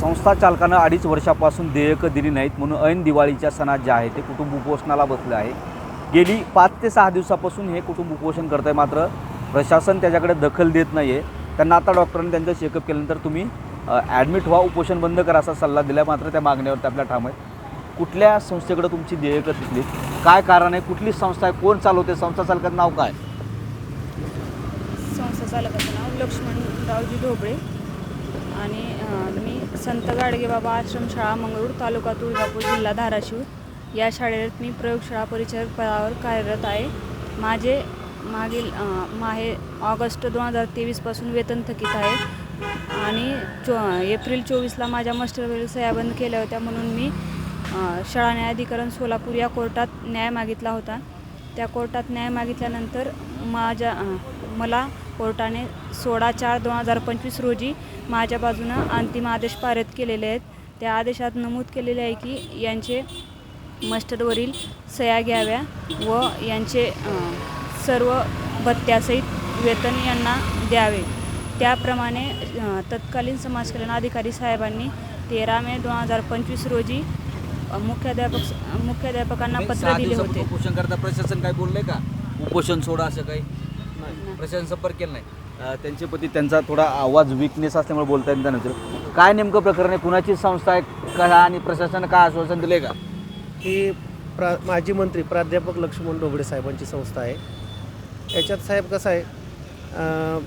संस्था चालकानं अडीच वर्षापासून देयकं दिली नाहीत म्हणून ऐन दिवाळीच्या सणात जे आहे ते कुटुंब उपोषणाला बसलं आहे. गेली पाच ते सहा दिवसापासून हे कुटुंब उपोषण करत आहे मात्र प्रशासन त्याच्याकडे दखल देत नाही आहे त्यांना आता डॉक्टरांनी त्यांचं चेकअप केल्यानंतर तुम्ही ॲडमिट व्हा उपोषण बंद करा असा सल्ला दिला मात्र त्या मागण्यावरती आपल्या ठाम आहेत. कुठल्या संस्थेकडे तुमची देयकं दिसली काय कारण आहे? कुठली संस्था आहे? कोण चालवते? संस्था चालकाचं नाव काय? संस्था चालकाचं नाव लक्ष्मणरावजी ढोबळे. आणि मी संत गाडगेबाबा आश्रमशाळा मंगळूर तालुका तुळजापूर जिल्हा धाराशिव. या शाळेत मी प्रयोगशाळा परिचारक पदावर कार्यरत आहे. माझे मागील माहे ऑगस्ट दोन हजार तेवीसपासून वेतन थकीत आहे. आणि चो एप्रिल चोवीसला माझ्या मास्टरवरील सह्याबंद केल्या होत्या म्हणून मी शाळा न्यायाधिकरण सोलापूर या कोर्टात न्याय मागितला होता. त्या कोर्टात न्याय मागितल्यानंतर माझ्या मला कोर्टाने सोळा चार दोन हजार पंचवीस रोजी माझ्या बाजूनं अंतिम आदेश पारित केलेले आहेत. त्या आदेशात नमूद केलेले आहे की यांचे मस्टरवरील सह्या घ्याव्या व यांचे सर्व भत्त्यासहित वेतन यांना द्यावे. त्याप्रमाणे तत्कालीन समाज कल्याण अधिकारी साहेबांनी तेरा मे दोन हजार पंचवीस रोजी मुख्याध्यापक मुख्याध्यापकांना पत्र सहा दिले होते. उपोषण करता प्रशासन काय बोललंय का? उपोषण सोडा असं काही? नाही. प्रशासन संपर्क केला नाही. अं, त्यांचे पती त्यांचा थोडा आवाज विकनेस असल्यामुळे बोलता येईल त्यानंतर काय नेमकं प्रकरण आहे? कुणाची संस्था आहे? का आणि प्रशासनानं काय आश्वासन दिलंय का? ही प्रा माजी मंत्री प्राध्यापक लक्ष्मण डोबळे साहेबांची संस्था आहे. याच्यात साहेब कसं आहे? अं,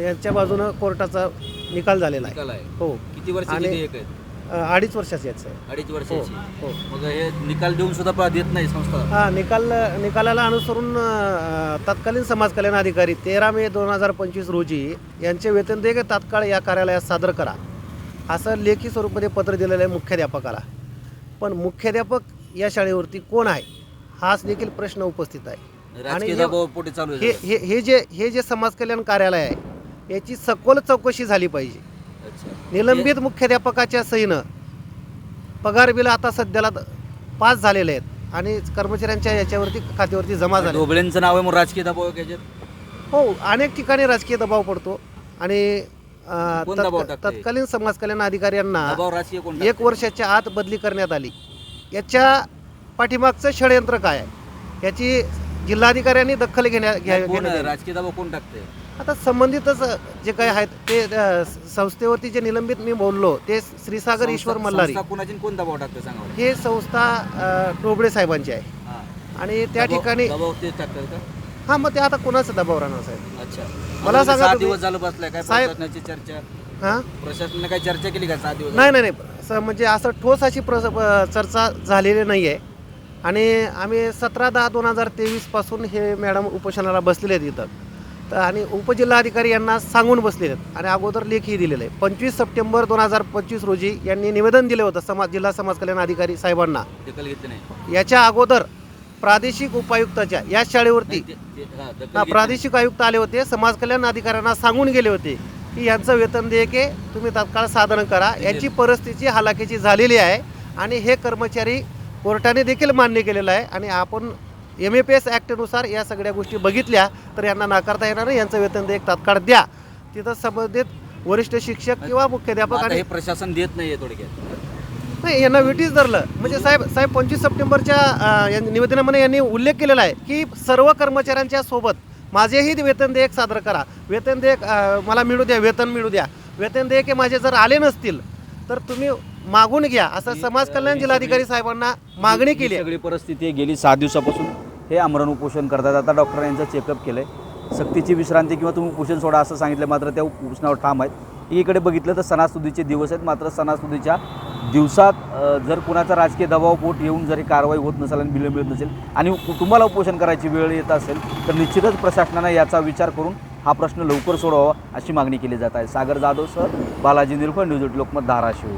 यांच्या बाजूनं कोर्टाचा निकाल झालेला आहे. निकाल आहे. हो. किती वर्षाची आणि- आहेत? अं, अडीच वर्षाची याचं आहे अडीच वर्षाची. हो मग हे निकाल देऊन सुद्धा पा- देत नाही संस्था? हा निकाल निकालाला अनुसरून अं, तत्कालीन समाज कल्याण अधिकारी तेरा मे दोन हजार पंचवीस रोजी यांचे वेतन देय तात्काळ या कार्यालयात सादर करा. असं लेखी स्वरूपामध्ये पत्र दिलेलं आहे मुख्याध्यापकाला. पण मुख्याध्यापक या शाळेवरती कोण आहे? हाच देखील प्रश्न उपस्थित आहे. राजकीय हे- दबावापोटी चालू हे आहे हे हे जे हे जे समाज कल्याण कार्यालय आहे याची सखोल चौकशी झाली पाहिजे. निलंबित मुख्याध्यापकाच्या सहीनं पगार बिल आता सध्याला पास झालेले आहेत आणि कर्मचाऱ्यांच्या याच्यावरती खात्यावरती जमा झाले ढोबळेंचं नाव आहे मग राजकीय दबाव आहे हो अनेक ठिकाणी राजकीय दबाव पडतो आणि अं, कोण दबाव तत्क- टाकतंय? तत्कालीन समाज कल्याण अधिकाऱ्यांना दबाव राजकीय कोण एक टाकतंय? वर्षाच्या आत बदली करण्यात आली याच्या पाठीमागचं षडयंत्र काय आहे याची जिल्हाधिकाऱ्यांनी दखल घेण्या घ्या कोण घेण्यात. राजकीय दबाव कोण टाकते आता संबंधितच जे काही आहेत ते अ, संस्थेवरती जे निलंबित मी बोललो ते श्रीसागर ईश्वर मल्हारी. कुणाची कोण दबाव टाकते सांगा बरं. हे संस्था अ, टोबळे साहेबांची आहे. हा. आणि त्या दबाव- ठिकाणी दबाव तेच टाकतात का? हा मग ते आता कोणाचा दबाव राहणार साहेब? अच्छा. मला सांगा सहा तुम्ही- दिवस झालं बसलाय काय साहेब- प्रशासनाची चर्चा? हा? प्रशासनाने काय चर्चा केली का सहा दिवस नाही नाही नाही. म्हणजे असं ठोस अशी प्र चर्चा झालेली नाही आहे आणि आम्ही सतरा दहा दोन हजार तेवीसपासून हे मॅडम उपोषणाला बसलेले आहेत इथं. तर आणि उपजिल्हाधिकारी यांना सांगून बसलेले आहेत. आणि अगोदर लेखी दिलेलं आहे पंचवीस सप्टेंबर दोन हजार पंचवीस रोजी यांनी निवेदन दिलं होतं समाज जिल्हा समाज कल्याण अधिकारी साहेबांना. दखल घेतली नाही. याच्या अगोदर प्रादेशिक उपायुक्ताच्या या शाळेवरती हा, प्रादेशिक आयुक्त आले होते. समाज कल्याण अधिकाऱ्यांना सांगून गेले होते की यांचं वेतन देयके तुम्ही तात्काळ साधन करा. याची परिस्थिती हालाकीची झालेली आहे. आणि हे कर्मचारी कोर्टाने देखील मान्य केलेलं आहे. आणि आपण एम ए पी एस ॲक्टनुसार या सगळ्या गोष्टी बघितल्या तर यांना नाकारता येणार नाही. यांचं वेतन देयक तात्काळ द्या. तिथं संबंधित वरिष्ठ शिक्षक किंवा नाही. मुख्याध्यापक आणि हे प्रशासन देत नाहीये थोडक्यात. नाही यांना वेटीच धरलं. म्हणजे साहेब साहेब पंचवीस सप्टेंबरच्या निवेदनामध्ये यांनी उल्लेख केलेला आहे की सर्व कर्मचाऱ्यांच्या सोबत माझेही वेतन देयक सादर करा. वेतन देयक मला मिळू द्या वेतन मिळू द्या. वेतन देयक हे माझे जर आले नसतील तर तुम्ही मागून घ्या असं समाज कल्याण जिल्हाधिकारी साहेबांना मागणी केली आहे. सगळी परिस्थिती आहे. गेली सात दिवसापासून हे आमरण उपोषण करतात. आता डॉक्टरांनी यांचं चेकअप केलंय. सक्तीची विश्रांती किंवा तुम्ही उपोषण सोडा असं सांगितलं मात्र त्या उपोषणावर ठाम आहेत. एकीकडे बघितलं तर सणासुदीचे दिवस आहेत. मात्र सणासुदीच्या दिवसात अ, जर कुणाचा राजकीय दबाव पोट येऊन जरी कारवाई होत नसेल आणि बिलं मिळत नसेल आणि तुम्हाला उपोषण करायची वेळ येत असेल तर निश्चितच प्रशासनानं याचा विचार करून हा प्रश्न लवकर सोडवावा अशी मागणी केली जात आहे. Sagar Jadhav sir Balaji Nirphal news eight Lokmat Dharashiv.